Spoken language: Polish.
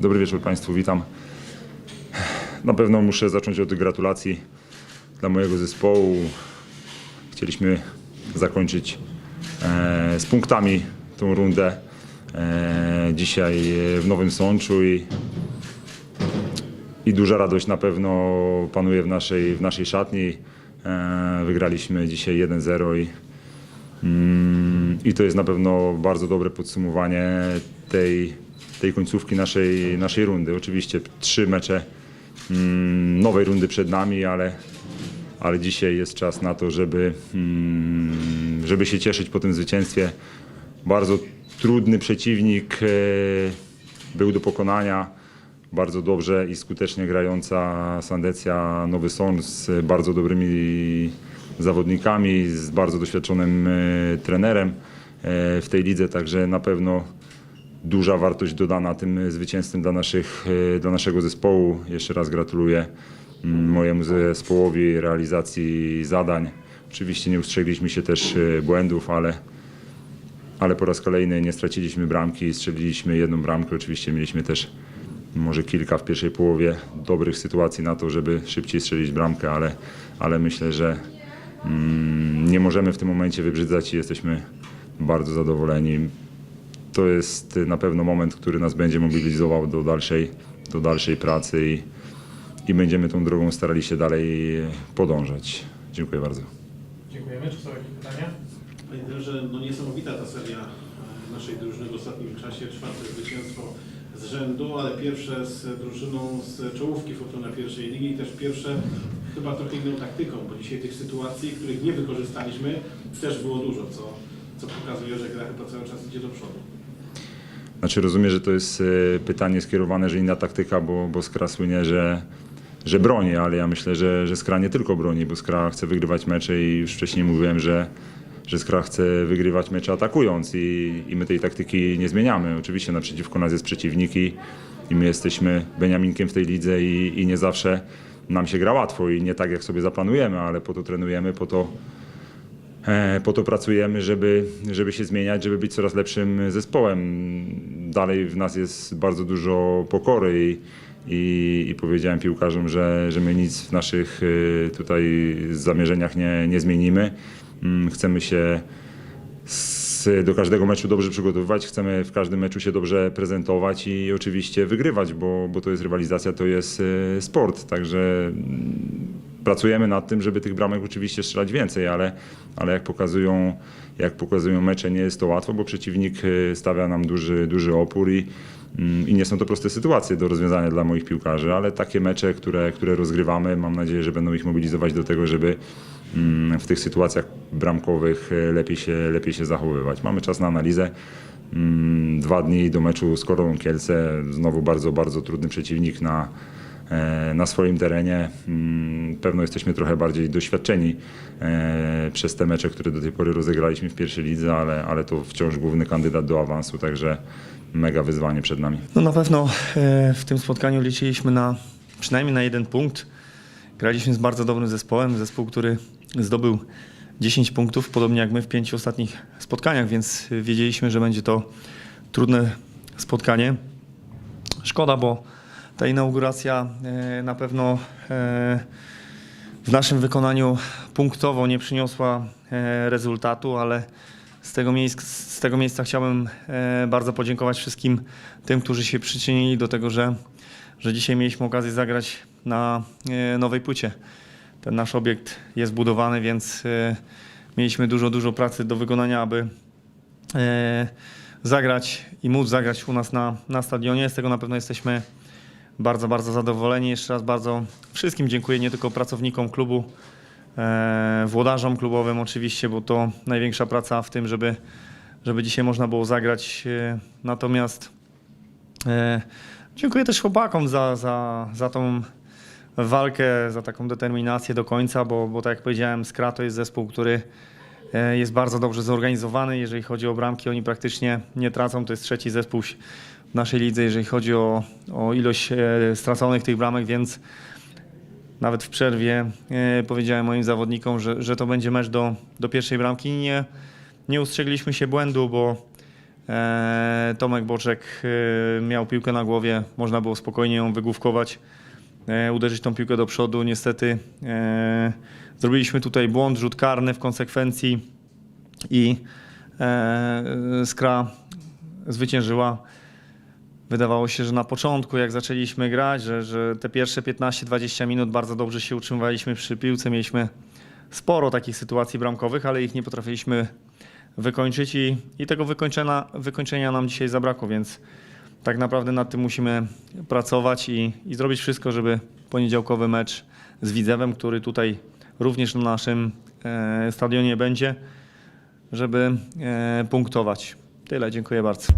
Dobry wieczór Państwu, witam. Na pewno muszę zacząć od gratulacji dla mojego zespołu. Chcieliśmy zakończyć e, z punktami tą rundę e, dzisiaj w Nowym Sączu i, i duża radość na pewno panuje w naszej, w naszej szatni. E, wygraliśmy dzisiaj 1-0 i, mm, i to jest na pewno bardzo dobre podsumowanie tej, tej końcówki naszej, naszej rundy. Oczywiście trzy mecze mm, nowej rundy przed nami, ale, ale dzisiaj jest czas na to, żeby, mm, żeby się cieszyć po tym zwycięstwie. Bardzo trudny przeciwnik e, był do pokonania. Bardzo dobrze i skutecznie grająca Sandecja Nowy Sącz z bardzo dobrymi zawodnikami, z bardzo doświadczonym e, trenerem e, w tej lidze, także na pewno duża wartość dodana tym zwycięstwem dla, naszych, e, dla naszego zespołu. Jeszcze raz gratuluję mm, mojemu zespołowi realizacji zadań. Oczywiście nie ustrzegliśmy się też e, błędów, ale, ale po raz kolejny nie straciliśmy bramki, strzeliliśmy jedną bramkę. Oczywiście mieliśmy też może kilka w pierwszej połowie dobrych sytuacji na to, żeby szybciej strzelić bramkę, ale, ale myślę, że mm, nie możemy w tym momencie wybrzydzać i jesteśmy bardzo zadowoleni to jest na pewno moment, który nas będzie mobilizował do dalszej, do dalszej pracy i, i będziemy tą drogą starali się dalej podążać. Dziękuję bardzo. Dziękujemy. Czy są jakieś pytania? Panie trenerze, no niesamowita ta seria e, naszej drużyny w ostatnim czasie. Czwarte zwycięstwo z rzędu, ale pierwsze z drużyną z czołówki Fortuna pierwszej ligi i też pierwsze chyba trochę inną taktyką, bo dzisiaj tych sytuacji, których nie wykorzystaliśmy, też było dużo, co, co pokazuje, że gra chyba cały czas idzie do przodu. Znaczy rozumiem, że to jest e, pytanie skierowane, że inna taktyka, bo, bo Skra słynie, że, że broni, ale ja myślę, że, że Skra nie tylko broni, bo Skra chce wygrywać mecze i już wcześniej mówiłem, że, że Skra chce wygrywać mecze atakując i, i my tej taktyki nie zmieniamy. Oczywiście naprzeciwko nas jest przeciwnik i, i my jesteśmy Beniaminkiem w tej lidze i, i nie zawsze nam się gra łatwo i nie tak jak sobie zaplanujemy, ale po to trenujemy, po to Po to pracujemy, żeby, żeby się zmieniać, żeby być coraz lepszym zespołem. Dalej w nas jest bardzo dużo pokory i, i, i powiedziałem piłkarzom, że, że my nic w naszych e, tutaj zamierzeniach nie, nie zmienimy. Mm, Chcemy się z, do każdego meczu dobrze przygotowywać, chcemy w każdym meczu się dobrze prezentować i oczywiście wygrywać, bo, bo to jest rywalizacja, to jest e, sport. Także pracujemy nad tym, żeby tych bramek oczywiście strzelać więcej, ale, ale jak, pokazują, jak pokazują mecze, nie jest to łatwo, bo przeciwnik e, stawia nam duży, duży opór i, mm, i nie są to proste sytuacje do rozwiązania dla moich piłkarzy, ale takie mecze, które, które rozgrywamy, mam nadzieję, że będą ich mobilizować do tego, żeby mm, w tych sytuacjach bramkowych e, lepiej się, lepiej się zachowywać. Mamy czas na analizę. Mm, Dwa dni do meczu z Koroną Kielce. Znowu bardzo, bardzo trudny przeciwnik na, na swoim terenie. Mm, Pewno jesteśmy trochę bardziej doświadczeni e, przez te mecze, które do tej pory rozegraliśmy w pierwszej lidze, ale, ale to wciąż główny kandydat do awansu, także mega wyzwanie przed nami. No na pewno e, w tym spotkaniu liczyliśmy na przynajmniej na jeden punkt. Graliśmy z bardzo dobrym zespołem, zespół, który zdobył 10 punktów, podobnie jak my w pięciu ostatnich spotkaniach, więc wiedzieliśmy, że będzie to trudne spotkanie. Szkoda, bo ta inauguracja e, na pewno e, w naszym wykonaniu punktowo nie przyniosła e, rezultatu, ale z tego, miejsc, z tego miejsca chciałbym bardzo podziękować wszystkim tym, którzy się przyczynili do tego, że, że dzisiaj mieliśmy okazję zagrać na nowej płycie. Ten nasz obiekt jest budowany, więc mieliśmy dużo, dużo pracy do wykonania, aby zagrać i móc zagrać u nas na, na stadionie. Z tego na pewno jesteśmy bardzo, bardzo zadowoleni. Jeszcze raz bardzo wszystkim dziękuję, nie tylko pracownikom klubu, e, włodarzom klubowym oczywiście, bo to największa praca w tym, żeby, żeby dzisiaj można było zagrać. E, natomiast e, dziękuję też chłopakom za, za, za tą walkę, za taką determinację do końca, bo, bo tak jak powiedziałem, Skra to jest zespół, który jest bardzo dobrze zorganizowany. Jeżeli chodzi o bramki, oni praktycznie nie tracą. To jest trzeci zespół naszej lidze, jeżeli chodzi o, o ilość e, straconych tych bramek, więc nawet w przerwie e, powiedziałem moim zawodnikom, że, że to będzie mecz do, do pierwszej bramki. Nie, nie ustrzegliśmy się błędu, bo E, Tomek Boczek miał piłkę na głowie, można było spokojnie ją wygłówkować, uderzyć tą piłkę do przodu. Niestety zrobiliśmy tutaj błąd, rzut karny w konsekwencji i Skra zwyciężyła. Wydawało się, że na początku, jak zaczęliśmy grać, że, że te pierwsze 15-20 minut bardzo dobrze się utrzymywaliśmy przy piłce. Mieliśmy sporo takich sytuacji bramkowych, ale ich nie potrafiliśmy wykończyć i, i tego wykończenia, wykończenia nam dzisiaj zabrakło, więc tak naprawdę nad tym musimy pracować i, i zrobić wszystko, żeby poniedziałkowy mecz z Widzewem, który tutaj również na naszym e, stadionie będzie, żeby e, punktować. Tyle, dziękuję bardzo.